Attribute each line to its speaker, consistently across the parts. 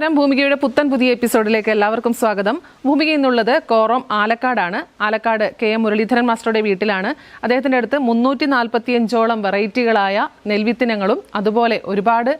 Speaker 1: നമസ്കാരം. ഭൂമികയുടെ പുത്തൻ പുതിയ എപ്പിസോഡിലേക്ക് എല്ലാവർക്കും സ്വാഗതം. ഭൂമിക എന്നുള്ളത് കോറം ആലക്കാടാണ്. ആലക്കാട് കെ എം മുരളീധരൻ മാസ്റ്ററുടെ വീട്ടിലാണ്. അദ്ദേഹത്തിന്റെ അടുത്ത് മുന്നൂറ്റി നാൽപ്പത്തിയഞ്ചോളം വെറൈറ്റികളായ നെൽവിത്തിനങ്ങളും അതുപോലെ ഒരുപാട്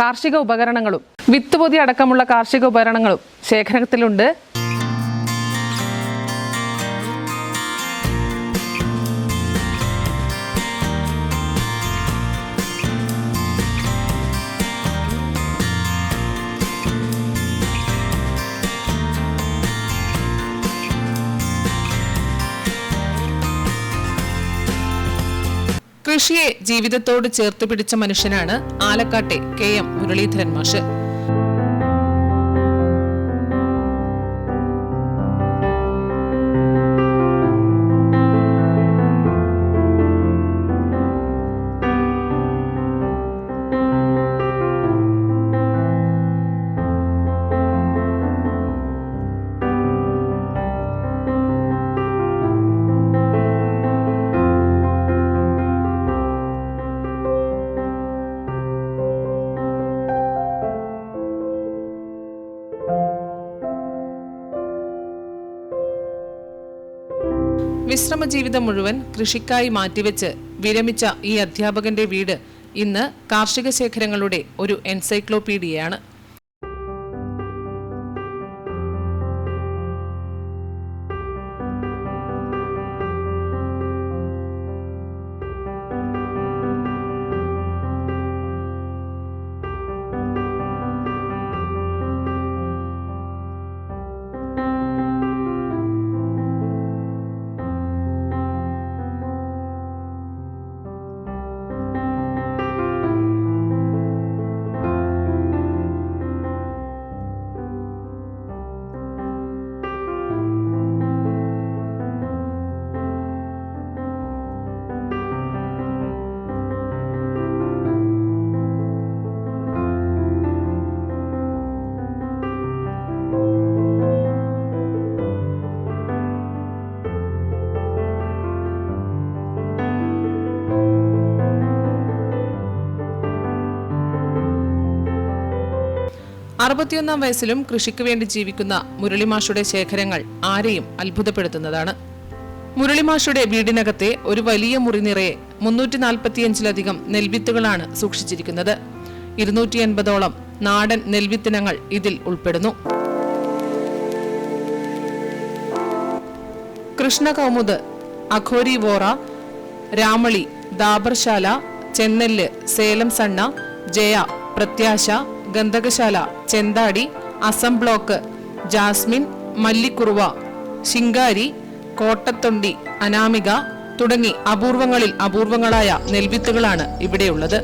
Speaker 1: കാർഷിക ഉപകരണങ്ങളും വിത്തുപൊതി അടക്കമുള്ള കാർഷിക ഉപകരണങ്ങളും ശേഖരത്തിലുണ്ട്. കൃഷിയെ ജീവിതത്തോട് ചേർത്ത് പിടിച്ച മനുഷ്യനാണ് ആലക്കാട്ടെ കെ എം മുരളീധരൻ മാഷ്. വിശ്രമ ജീവിതം മുഴുവൻ കൃഷിക്കായി മാറ്റിവെച്ച് വിരമിച്ച ഈ അധ്യാപകന്റെ വീട് ഇന്ന് കാർഷിക ശേഖരങ്ങളുടെ ഒരു എൻസൈക്ലോപീഡിയയാണ്. അറുപത്തിയൊന്നാം വയസ്സിലും കൃഷിക്ക് വേണ്ടി ജീവിക്കുന്ന മുരളിമാഷുടെ ശേഖരങ്ങൾ ആരെയും അത്ഭുതപ്പെടുത്തുന്നതാണ്. മുരളിമാഷുടെ വീടിനകത്തെ ഒരു വലിയ മുറി നിറയെ മുന്നൂറ്റി നാൽപ്പത്തിയഞ്ചിലധികം നെൽവിത്തുകളാണ് സൂക്ഷിച്ചിരിക്കുന്നത്. ഇരുന്നൂറ്റി എൺപതോളം നാടൻ നെൽവിത്തിനങ്ങൾ ഇതിൽ ഉൾപ്പെടുന്നു. കൃഷ്ണകൗമുദ് അഖോരി വോറ രാമളി ദാബർശാല ചെന്നെല്ല് സേലം സണ്ണ ജയ പ്രത്യാശ ഗന്ധകശാല ചെന്താടി അസം ബ്ലോക്ക് ജാസ്മിൻ മല്ലിക്കുറുവ ശിങ്കാരി കോട്ടത്തൊണ്ടി അനാമിക തുടങ്ങി അപൂർവങ്ങളിൽ അപൂർവങ്ങളായ നെൽവിത്തുകളാണ് ഇവിടെയുള്ളത്.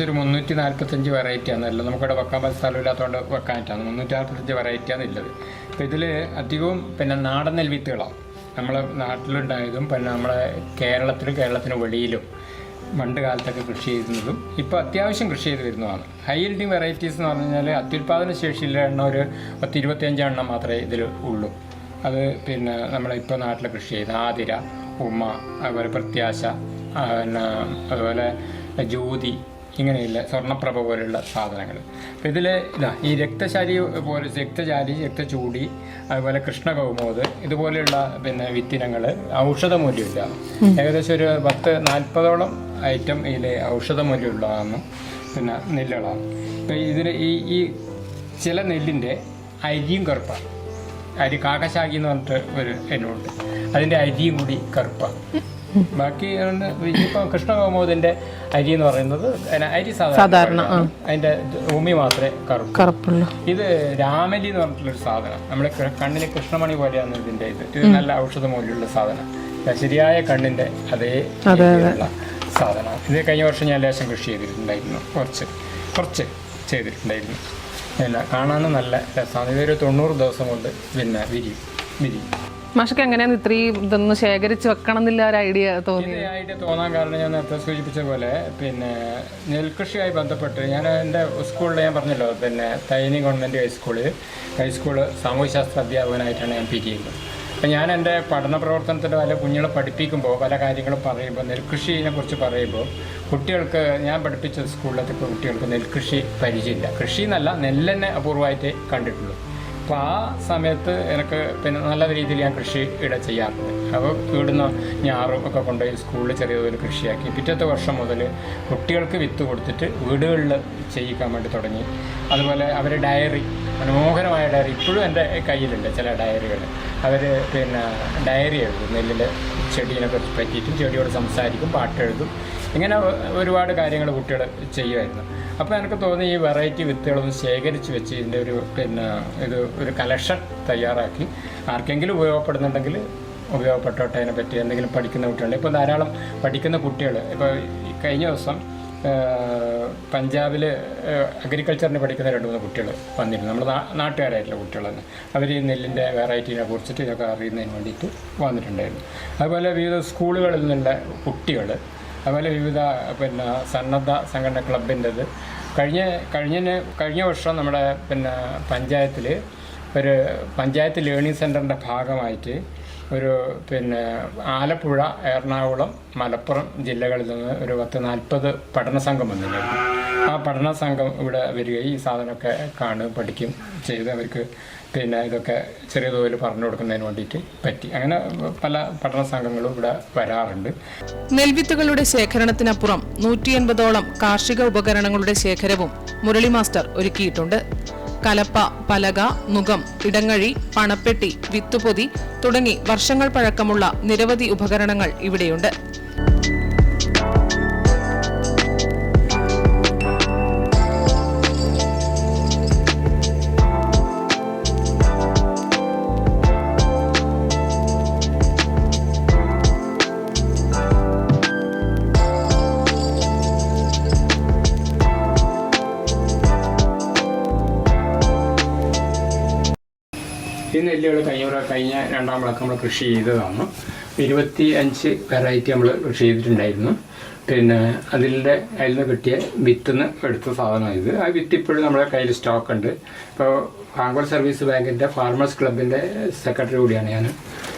Speaker 2: ഏകദേശം ഒരു മുന്നൂറ്റി നാൽപ്പത്തഞ്ച് വെറൈറ്റിയാണ് അല്ല നമുക്കിവിടെ വെക്കാൻ പറ്റുന്ന സ്ഥലമില്ലാത്തതുകൊണ്ട് വെക്കാനായിട്ടാണ്. മുന്നൂറ്റി നാൽപ്പത്തഞ്ച് വെറൈറ്റിയാണ് ഉള്ളത് അപ്പോൾ ഇതിൽ അധികവും പിന്നെ നാടൻ നെൽവിത്തുകളാണ്. നമ്മളെ നാട്ടിലുണ്ടായതും പിന്നെ നമ്മളെ കേരളത്തിലും കേരളത്തിന് വെളിയിലും പണ്ട് കാലത്തൊക്കെ കൃഷി ചെയ്യുന്നതും ഇപ്പോൾ അത്യാവശ്യം കൃഷി ചെയ്ത് വരുന്നതാണ്. ഹൈ ഇൽഡിങ് വെറൈറ്റീസ് എന്ന് പറഞ്ഞു കഴിഞ്ഞാൽ അത്യുൽപാദന ശേഷിയുള്ള എണ്ണം ഒരു പത്ത് ഇരുപത്തിയഞ്ച് എണ്ണം മാത്രമേ ഇതിൽ ഉള്ളൂ. അത് പിന്നെ നമ്മളിപ്പോൾ നാട്ടിൽ കൃഷി ചെയ്ത ആതിര ഉമ്മ അതുപോലെ പ്രത്യാശ പിന്നെ അതുപോലെ ജ്യോതി ഇങ്ങനെയുള്ള സ്വർണപ്രഭ പോലെയുള്ള സാധനങ്ങൾ. അപ്പം ഇതിൽ ഇതാ ഈ രക്തശാലി പോലെ രക്തചാരി രക്തചൂടി അതുപോലെ കൃഷ്ണകൗമോദ് ഇതുപോലെയുള്ള പിന്നെ വിത്തിനങ്ങൾ ഔഷധമൂല്യമില്ല. ഏകദേശം ഒരു പത്ത് നാൽപ്പതോളം ഐറ്റം ഇതിൽ ഔഷധമൂല്യമുള്ളതാണ്. പിന്നെ നെല്ലുകളാണ്. ഇപ്പം ഇതിന് ഈ ഈ ചില നെല്ലിന്റെ അരിയും കറുപ്പാണ്. അരി കാക്കശാഖി എന്ന് പറഞ്ഞിട്ട് ഒരു എന്നുണ്ട് അതിന്റെ അരിയും കൂടി കറുപ്പാണ്. ബാക്കി ഇപ്പം കൃഷ്ണകോമോദിന്റെ അരി എന്ന് പറയുന്നത് അരി സാധാരണ അതിന്റെ ഭൂമി മാത്രമേ കറുപ്പ്
Speaker 1: കറുപ്പുള്ള.
Speaker 2: ഇത് രാമലി എന്ന് പറഞ്ഞിട്ടുള്ള ഒരു സാധനം. നമ്മുടെ കണ്ണിലെ കണ്ണിന് കൃഷ്ണമണി പോലെയാണ് ഇതിന്റെ ഇത്. ഇത് നല്ല ഔഷധ മൂല്യമുള്ള സാധനം. ശരിയായ കണ്ണിന്റെ അതേ സാധനം ഇത് കഴിഞ്ഞ വർഷം ഞാൻ ലേശം കൃഷി ചെയ്തിട്ടുണ്ടായിരുന്നു. കുറച്ച് കുറച്ച് ചെയ്തിട്ടുണ്ടായിരുന്നു. അല്ല കാണാനും നല്ല രസമാണ്. ഇതൊരു തൊണ്ണൂറ് ദിവസം കൊണ്ട് പിന്നെ വിരിയും വിരിയും.
Speaker 1: മാഷക്ക് എങ്ങനെയാണ് ഇത്രയും ഇതൊന്നും ശേഖരിച്ച് വെക്കണം എന്നുള്ള ഒരു ഐഡിയ തോന്നി
Speaker 2: ഐഡിയ തോന്നാൻ കാരണം ഞാൻ നേരത്തെ സൂചിപ്പിച്ച പോലെ പിന്നെ നെൽകൃഷിയായി ബന്ധപ്പെട്ട് ഞാൻ എന്റെ സ്കൂളിൽ ഞാൻ പറഞ്ഞല്ലോ പിന്നെ തൈനി ഗവൺമെന്റ് ഹൈസ്കൂളിൽ ഹൈസ്കൂൾ സാമൂഹ്യശാസ്ത്ര അധ്യാപകനായിട്ടാണ് ഞാൻ പി ചെയ്യുന്നത്. അപ്പം ഞാൻ എന്റെ പഠന പ്രവർത്തനത്തിന്റെ പല കുഞ്ഞുങ്ങളെ പഠിപ്പിക്കുമ്പോൾ പല കാര്യങ്ങളും പറയുമ്പോൾ നെൽകൃഷിയെ കുറിച്ച് പറയുമ്പോൾ കുട്ടികൾക്ക് ഞാൻ പഠിപ്പിച്ച സ്കൂളിലത്തെ കുട്ടികൾക്ക് നെൽകൃഷി പരിചയമില്ല. കൃഷി എന്നല്ല നെല്ലെന്നെ അപൂർവമായിട്ട് കണ്ടിട്ടുള്ളൂ. അപ്പോൾ ആ സമയത്ത് എനിക്ക് പിന്നെ നല്ല രീതിയിൽ ഞാൻ കൃഷി ഇട ചെയ്യാറുണ്ട്. അപ്പോൾ ഇവിടുന്ന് ഞാറും ഒക്കെ കൊണ്ടുപോയി സ്കൂളിൽ ചെറിയതൊരു കൃഷിയാക്കി. പിറ്റത്തെ വർഷം മുതൽ കുട്ടികൾക്ക് വിത്ത് കൊടുത്തിട്ട് വീടുകളിൽ ചെയ്യിക്കാൻ വേണ്ടി തുടങ്ങി. അതുപോലെ അവർ ഡയറി മനോഹരമായ ഡയറി ഇപ്പോഴും എന്റെ കയ്യിലുണ്ട് ചില ഡയറികൾ അവർ പിന്നെ ഡയറി എഴുതും നെല്ലിൽ ചെടീനെ കുറിച്ച് പറ്റിയിട്ടും ചെടിയോട് സംസാരിക്കും പാട്ട് എഴുതും ഇങ്ങനെ ഒരുപാട് കാര്യങ്ങൾ കുട്ടികൾ ചെയ്യുമായിരുന്നു. അപ്പോൾ എനിക്ക് തോന്നി ഈ വെറൈറ്റി വിത്തുകളൊന്ന് ശേഖരിച്ച് വെച്ച് ഇതിന്റെ ഒരു പിന്നെ ഇത് ഒരു കളക്ഷൻ തയ്യാറാക്കി. ആർക്കെങ്കിലും ഉപയോഗപ്പെടുന്നുണ്ടെങ്കിൽ ഉപയോഗപ്പെട്ടോട്ടെ അതിനെപ്പറ്റി എന്തെങ്കിലും പഠിക്കുന്ന കുട്ടികളുണ്ട് ഇപ്പോൾ ധാരാളം പഠിക്കുന്ന കുട്ടികൾ ഇപ്പോൾ കഴിഞ്ഞ ദിവസം പഞ്ചാബിൽ അഗ്രികൾച്ചറിന് പഠിക്കുന്ന രണ്ട് മൂന്ന് കുട്ടികൾ വന്നിരുന്നു. നമ്മുടെ നാട്ടുകാരായിട്ടുള്ള കുട്ടികൾ തന്നെ. അവർ ഈ നെല്ലിന്റെ വെറൈറ്റീനെ കുറിച്ചിട്ട് ഇതൊക്കെ അറിയുന്നതിന് വേണ്ടിയിട്ട് വന്നിട്ടുണ്ടായിരുന്നു. അതുപോലെ വിവിധ സ്കൂളുകളിൽ നിന്നുള്ള കുട്ടികൾ അതുപോലെ വിവിധ പിന്നെ സന്നദ്ധ സംഘടന ക്ലബിന്റെത് കഴിഞ്ഞ കഴിഞ്ഞ കഴിഞ്ഞ വർഷം നമ്മുടെ പിന്നെ പഞ്ചായത്തിൽ ഒരു പഞ്ചായത്ത് ലേണിംഗ് സെന്ററിന്റെ ഭാഗമായിട്ട് ഒരു പിന്നെ ആലപ്പുഴ എറണാകുളം മലപ്പുറം ജില്ലകളിൽ നിന്ന് ഒരു പത്ത് നാൽപ്പത് പഠന സംഘം വന്നിട്ടുണ്ട്. ആ പഠന സംഘം ഇവിടെ വരികയും ഈ സാധനമൊക്കെ കാണും പഠിക്കും ചെയ്ത് അവർക്ക് പിന്നെ ഇതൊക്കെ ചെറിയ തോതിൽ പറഞ്ഞു കൊടുക്കുന്നതിന് വേണ്ടിയിട്ട് പറ്റി. അങ്ങനെ പല പഠന സംഘങ്ങളും ഇവിടെ വരാറുണ്ട്.
Speaker 1: നെൽവിത്തുകളുടെ ശേഖരണത്തിനപ്പുറം നൂറ്റി എൺപതോളം കാർഷിക ഉപകരണങ്ങളുടെ ശേഖരവും മുരളി മാസ്റ്റർ ഒരുക്കിയിട്ടുണ്ട്. കലപ്പ പലക നുകം ഇടങ്ങഴി പണപ്പെട്ടി വിത്തുപൊതി തുടങ്ങി വർഷങ്ങൾ പഴക്കമുള്ള നിരവധി ഉപകരണങ്ങൾ ഇവിടെയുണ്ട്.
Speaker 2: ഈ നെല്ലുകൾ കഴിഞ്ഞ കഴിഞ്ഞ രണ്ടാം വിളക്ക് നമ്മൾ കൃഷി ചെയ്തതാണ്. ഇരുപത്തി അഞ്ച് വെറൈറ്റി നമ്മൾ കൃഷി ചെയ്തിട്ടുണ്ടായിരുന്നു. പിന്നെ അതിന്റെ അതിൽ നിന്ന് കിട്ടിയ വിത്തുനിന്ന് എടുത്ത സാധനമാണ് ഇത്. ആ വിത്ത് ഇപ്പോഴും നമ്മുടെ കയ്യിൽ സ്റ്റോക്ക് ഉണ്ട്. ഇപ്പോൾ ബാംഗ്ലൂർ സർവീസ് ബാങ്കിന്റെ ഫാർമേഴ്സ് ക്ലബിന്റെ സെക്രട്ടറി കൂടിയാണ് ഞാൻ.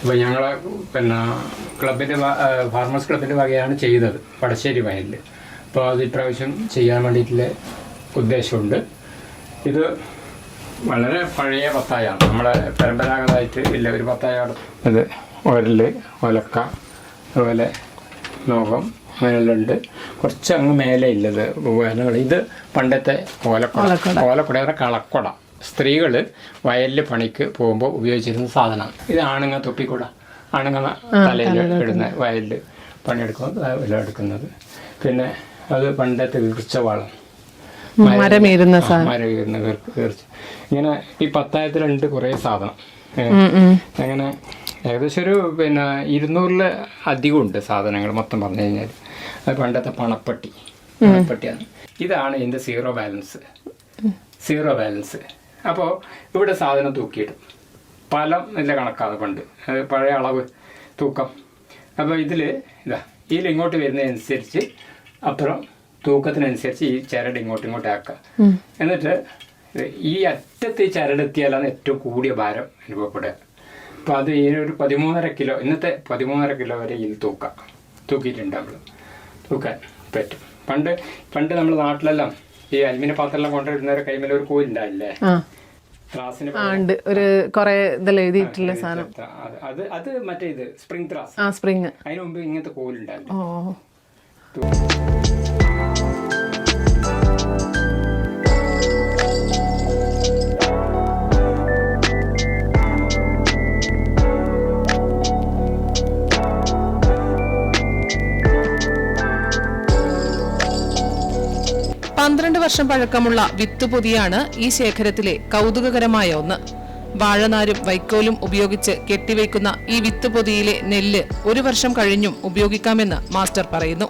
Speaker 2: അപ്പോൾ ഞങ്ങളെ പിന്നെ ക്ലബിന്റെ ഫാർമേഴ്സ് ക്ലബിന്റെ വകയാണ് ചെയ്തത് വടശ്ശേരി വയലിൽ അപ്പോൾ അത് ഇപ്രാവശ്യം ചെയ്യാൻ വേണ്ടിയിട്ടുള്ള ഉദ്ദേശമുണ്ട്. ഇത് വളരെ പഴയ പത്തായാണ്. നമ്മളെ പരമ്പരാഗതമായിട്ട് ഇല്ല ഒരു പത്തായാണ് ഇത് ഒരൽ ഒലക്ക അതുപോലെ ലോകം അങ്ങനെയെല്ലാം ഉണ്ട് കുറച്ച് അങ്ങ് മേലെ ഇല്ലത് ഉപകരണങ്ങൾ ഇത് പണ്ടത്തെ ഓലക്കുട. ഓലക്കുട. അതായത് കളക്കുട. സ്ത്രീകൾ വയലിൽ പണിക്ക് പോകുമ്പോൾ ഉപയോഗിച്ചിരുന്ന സാധനമാണ്. ഇത് ആണുങ്ങ തൊപ്പിക്കുട. ആണുങ്ങ തലയിൽ ഇടുന്ന വയലിൽ പണിയെടുക്കുമ്പോൾ വില എടുക്കുന്നത്. പിന്നെ അത് പണ്ടത്തെ വീർച്ചവാളം
Speaker 1: മരമേരുന്ന
Speaker 2: മരമേരുന്ന ഇങ്ങനെ ഈ പത്തായത്തിലുണ്ട് കുറേ സാധനം. അങ്ങനെ ഏകദേശം ഒരു പിന്നെ ഇരുന്നൂറിൽ അധികം ഉണ്ട് സാധനങ്ങൾ മൊത്തം പറഞ്ഞു കഴിഞ്ഞാൽ അത് പണ്ടത്തെ പണപ്പെട്ടി. പണപ്പെട്ടിയാണ്. ഇതാണ് ഇതിന്റെ സീറോ ബാലൻസ് സീറോ ബാലൻസ് അപ്പോൾ ഇവിടെ സാധനം തൂക്കിയിടും. പലം നല്ല കണക്കാണ് പണ്ട്. അത് പഴയ അളവ് തൂക്കം. അപ്പോൾ ഇതിൽ ഇതാ ഇതിൽ ഇങ്ങോട്ട് വരുന്നതനുസരിച്ച് അപ്പുറം തൂക്കത്തിനനുസരിച്ച് ഈ ചരട് ഇങ്ങോട്ടും ഇങ്ങോട്ട് ആക്കുക. എന്നിട്ട് ഈ അറ്റത്ത് ഈ ചരടെത്തിയാലാണ് ഏറ്റവും കൂടിയ ഭാരം അനുഭവപ്പെടുക. അപ്പൊ അത് ഈ ഒരു പതിമൂന്നര കിലോ ഇന്നത്തെ പതിമൂന്നര കിലോ വരെ ഇതിൽ തൂക്കാം. തൂക്കിയിട്ടുണ്ട് നമ്മൾ തൂക്കാൻ പറ്റും. പണ്ട് പണ്ട് നമ്മൾ നാട്ടിലെല്ലാം ഈ അലുമിനിയ പാത്രമെല്ലാം കൊണ്ടുവരുന്നവരെ കൈമേൽ ഒരു
Speaker 1: ആ, ഉണ്ട്. ഒരു കൊറേ ഇതെല്ലാം എഴുതിയിട്ടുള്ള സാധനം.
Speaker 2: അത് അത് മറ്റേ ഇത് സ്പ്രിംഗ് ത്രാസ്.
Speaker 1: ആ സ്പ്രിങ്
Speaker 2: അതിന് മുമ്പ് ഇങ്ങനത്തെ കോലുണ്ടായിരുന്നു
Speaker 1: ഓ. വർഷം പഴക്കമുള്ള വിത്തുപൊതിയാണ് ഈ ശേഖരത്തിലെ കൗതുകകരമായ ഒന്ന്. വാഴനാരും വൈക്കോലും ഉപയോഗിച്ച് കെട്ടിവയ്ക്കുന്ന ഈ വിത്തുപൊതിയിലെ നെല്ല് ഒരു വർഷം കഴിഞ്ഞും ഉപയോഗിക്കാമെന്ന് മാസ്റ്റർ പറയുന്നു.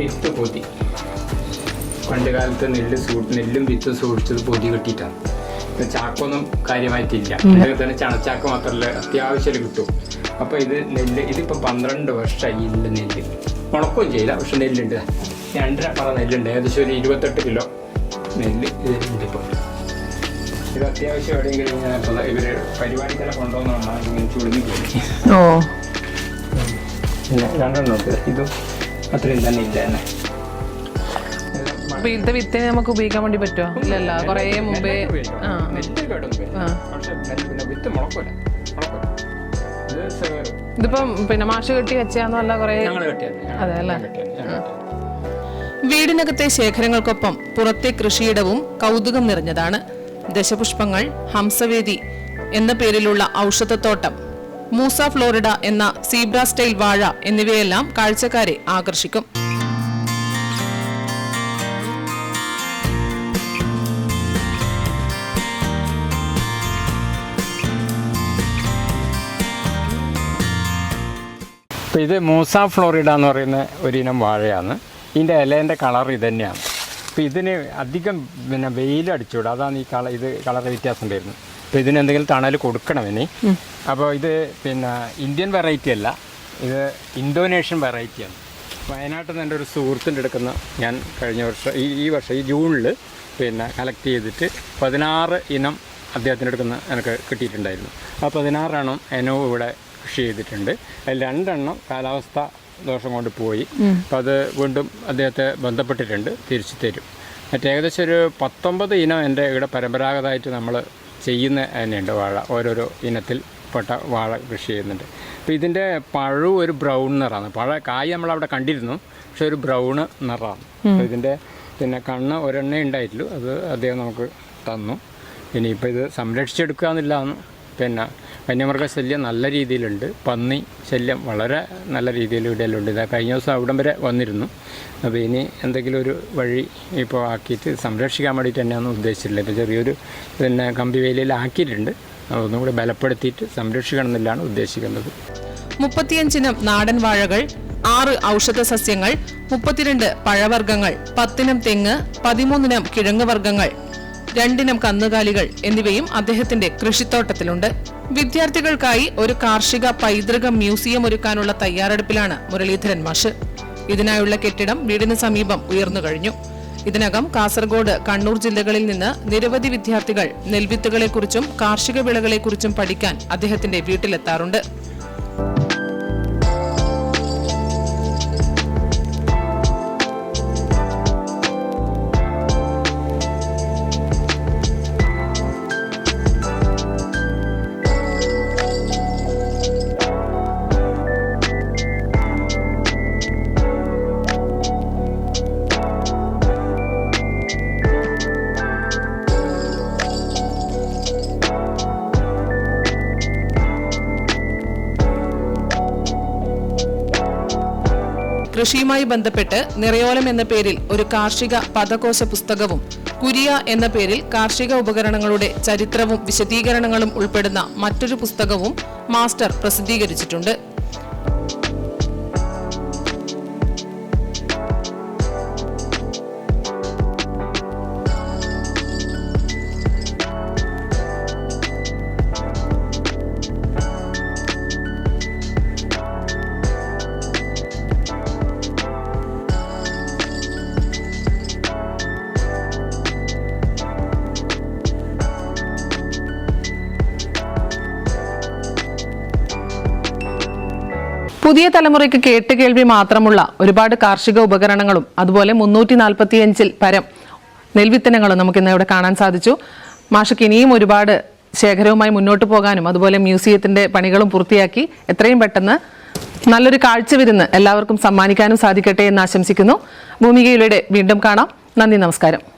Speaker 2: വിത്തുപൊതി പണ്ട് കാലത്ത് നെല്ല് നെല്ലും വിത്ത് സൂക്ഷിച്ചത് പൊതി കെട്ടിയിട്ടാണ് ചാക്കൊന്നും കാര്യമായിട്ടില്ല. ഇതിൽ തന്നെ ചണച്ചാക്ക് മാത്രമല്ല അത്യാവശ്യം കിട്ടും. അപ്പോൾ ഇത് നെല്ല് ഇതിപ്പോൾ പന്ത്രണ്ട് വർഷമായി നെല്ല്. ഉണക്കവും ചെയ്യില്ല പക്ഷെ നെല്ലുണ്ട്. രണ്ടര പറ നെല്ലുണ്ട് ഏകദേശം ഒരു ഇരുപത്തെട്ട് കിലോ. നെല്ല് ഇപ്പോൾ ഇത് അത്യാവശ്യം എവിടെയെങ്കിലും ഞാൻ ഇവർ കൊണ്ടുവന്നാണ് ഇങ്ങനെ
Speaker 3: ഓ.
Speaker 2: പിന്നെ രണ്ടെണ്ണം ഉണ്ട്. ഇതും അത്രയും തന്നെ ഇല്ല തന്നെ.
Speaker 3: അപ്പൊ ഇതിന്റെ വിത്തിനെ നമുക്ക് ഉപയോഗിക്കാൻ വേണ്ടി പറ്റുമോ ഇല്ലല്ല കുറേ മുമ്പേ. ഇതിപ്പം പിന്നെ മാഷ് കെട്ടി വെച്ചാന്നല്ല കൊറേ
Speaker 2: ഞങ്ങൾ കെട്ടിയത്.
Speaker 3: അതെ അല്ലേ?
Speaker 1: വീടിനകത്തെ ശേഖരങ്ങൾക്കൊപ്പം പുറത്തെ കൃഷിയിടവും കൗതുകം നിറഞ്ഞതാണ്. ദശപുഷ്പങ്ങൾ ഹംസവേദി എന്ന പേരിലുള്ള ഔഷധത്തോട്ടം മൂസ ഫ്ലോറിഡ എന്ന സീബ്ര സ്റ്റൈൽ വാഴ എന്നിവയെല്ലാം കാഴ്ചക്കാരെ ആകർഷിക്കും.
Speaker 2: ഇത് മൂസ ഫ്ലോറിഡ എന്ന് പറയുന്ന ഒരിനം വാഴയാണ്. ഇതിന്റെ ഇലേന്റെ കളർ ഇത് തന്നെയാണ് അപ്പോൾ ഇതിന് അധികം പിന്നെ വെയിൽ അതാണ് ഈ കളർ ഇത് കളർ വ്യത്യാസം വരുന്നത്. അപ്പോൾ ഇതിന് എന്തെങ്കിലും തണൽ കൊടുക്കണം ഇനി. അപ്പോൾ ഇത് പിന്നെ ഇന്ത്യൻ വെറൈറ്റി അല്ല. ഇത് ഇന്തോനേഷ്യൻ വെറൈറ്റിയാണ് വയനാട്ടിൽ നിന്ന് എന്റെ ഒരു സുഹൃത്തിന്റെ എടുക്കുന്ന ഞാൻ കഴിഞ്ഞ വർഷം ഈ ഈ വർഷം ഈ ജൂണിൽ പിന്നെ കളക്ട് ചെയ്തിട്ട് പതിനാറ് ഇനം അദ്ദേഹത്തിന്റെ അടുക്കുന്ന എനിക്ക് കിട്ടിയിട്ടുണ്ടായിരുന്നു. ആ പതിനാറെണ്ണം എനോ ഇവിടെ കൃഷി ചെയ്തിട്ടുണ്ട്. അതിൽ രണ്ടെണ്ണം കാലാവസ്ഥ ദോഷം കൊണ്ട് പോയി. അപ്പോൾ അത് വീണ്ടും അദ്ദേഹത്തെ ബന്ധപ്പെട്ടിട്ടുണ്ട്. തിരിച്ചു തരും. മറ്റേ ഏകദേശം ഒരു പത്തൊമ്പത് ഇനം എന്റെ ഇവിടെ പരമ്പരാഗതമായിട്ട് നമ്മൾ ചെയ്യുന്ന തന്നെയുണ്ട് വാഴ. ഓരോരോ ഇനത്തിൽ പെട്ട വാഴ കൃഷി ചെയ്യുന്നുണ്ട്. അപ്പോൾ ഇതിന്റെ പഴവും ഒരു ബ്രൗൺ നിറമാണ് പഴ കായ് നമ്മളവിടെ കണ്ടിരുന്നു. പക്ഷെ ഒരു ബ്രൗൺ നിറമാണ് അപ്പോൾ ഇതിന്റെ പിന്നെ കണ്ണ് ഒരെണ്ണേ ഉണ്ടായിട്ടുള്ളൂ. അത് അദ്ദേഹം നമുക്ക് തന്നു. ഇനിയിപ്പോൾ ഇത് സംരക്ഷിച്ചെടുക്കുക എന്നില്ലാന്ന് പിന്നെ വന്യമൃഗ ശല്യം നല്ല രീതിയിലുണ്ട്. പന്നി ശല്യം വളരെ നല്ല രീതിയിൽ ഇവിടെയെല്ലാം ഇതാ കഴിഞ്ഞ ദിവസം അവിടം വരെ വന്നിരുന്നു. അപ്പോൾ ഇനി എന്തെങ്കിലും ഒരു വഴി ഇപ്പോൾ ആക്കിയിട്ട് സംരക്ഷിക്കാൻ വേണ്ടിയിട്ട് തന്നെയാണ് ഉദ്ദേശിച്ചിട്ടുള്ളത് ഇപ്പോൾ ചെറിയൊരു പിന്നെ കമ്പി വേലിയിൽ ആക്കിയിട്ടുണ്ട് അതൊന്നും കൂടി ബലപ്പെടുത്തിയിട്ട് സംരക്ഷിക്കണം എന്നില്ലാണ് ഉദ്ദേശിക്കുന്നത്.
Speaker 1: മുപ്പത്തിയഞ്ചിനം നാടൻ വാഴകൾ ആറ് ഔഷധ സസ്യങ്ങൾ മുപ്പത്തിരണ്ട് പഴവർഗങ്ങൾ പത്തിനം തെങ്ങ് പതിമൂന്നിനം കിഴങ്ങ് വർഗങ്ങൾ രണ്ടിനം കന്നുകാലികൾ എന്നിവയും അദ്ദേഹത്തിന്റെ കൃഷിത്തോട്ടത്തിലുണ്ട്. വിദ്യാർത്ഥികൾക്കായി ഒരു കാർഷിക പൈതൃക മ്യൂസിയം ഒരുക്കാനുള്ള തയ്യാറെടുപ്പിലാണ് മുരളീധരൻ മാഷ്. ഇതിനായുള്ള കെട്ടിടം വീടിന് സമീപം ഉയർന്നു കഴിഞ്ഞു. ഇതിനകം കാസർഗോഡ് കണ്ണൂർ ജില്ലകളിൽ നിന്ന് നിരവധി വിദ്യാർത്ഥികൾ നെൽവിത്തുകളെക്കുറിച്ചും കാർഷിക വിളകളെക്കുറിച്ചും പഠിക്കാൻ അദ്ദേഹത്തിന്റെ വീട്ടിലെത്താറുണ്ട്. കൃഷിയുമായി ബന്ധപ്പെട്ട് നിറയോലം എന്ന പേരിൽ ഒരു കാർഷിക പദകോശ പുസ്തകവും കുരിയ എന്ന പേരിൽ കാർഷിക ഉപകരണങ്ങളുടെ ചരിത്രവും വിശദീകരണങ്ങളും ഉൾപ്പെടുന്ന മറ്റൊരു പുസ്തകവും മാസ്റ്റർ പ്രസിദ്ധീകരിച്ചിട്ടുണ്ട്.
Speaker 3: പുതിയ തലമുറയ്ക്ക് കേട്ടുകേൾവി മാത്രമുള്ള ഒരുപാട് കാർഷിക ഉപകരണങ്ങളും അതുപോലെ മുന്നൂറ്റി നാൽപ്പത്തിയഞ്ചിൽ പരം നെൽവിത്തനങ്ങളും നമുക്ക് ഇന്ന് ഇവിടെ കാണാൻ സാധിച്ചു. മാഷക്ക് ഇനിയും ഒരുപാട് ശേഖരവുമായി മുന്നോട്ട് പോകാനും അതുപോലെ മ്യൂസിയത്തിന്റെ പണികളും പൂർത്തിയാക്കി എത്രയും പെട്ടെന്ന് നല്ലൊരു കാഴ്ച വിരുന്ന് എല്ലാവർക്കും സമ്മാനിക്കാനും സാധിക്കട്ടെ എന്ന് ആശംസിക്കുന്നു. ഭൂമികയിലൂടെ വീണ്ടും കാണാം. നന്ദി നമസ്കാരം.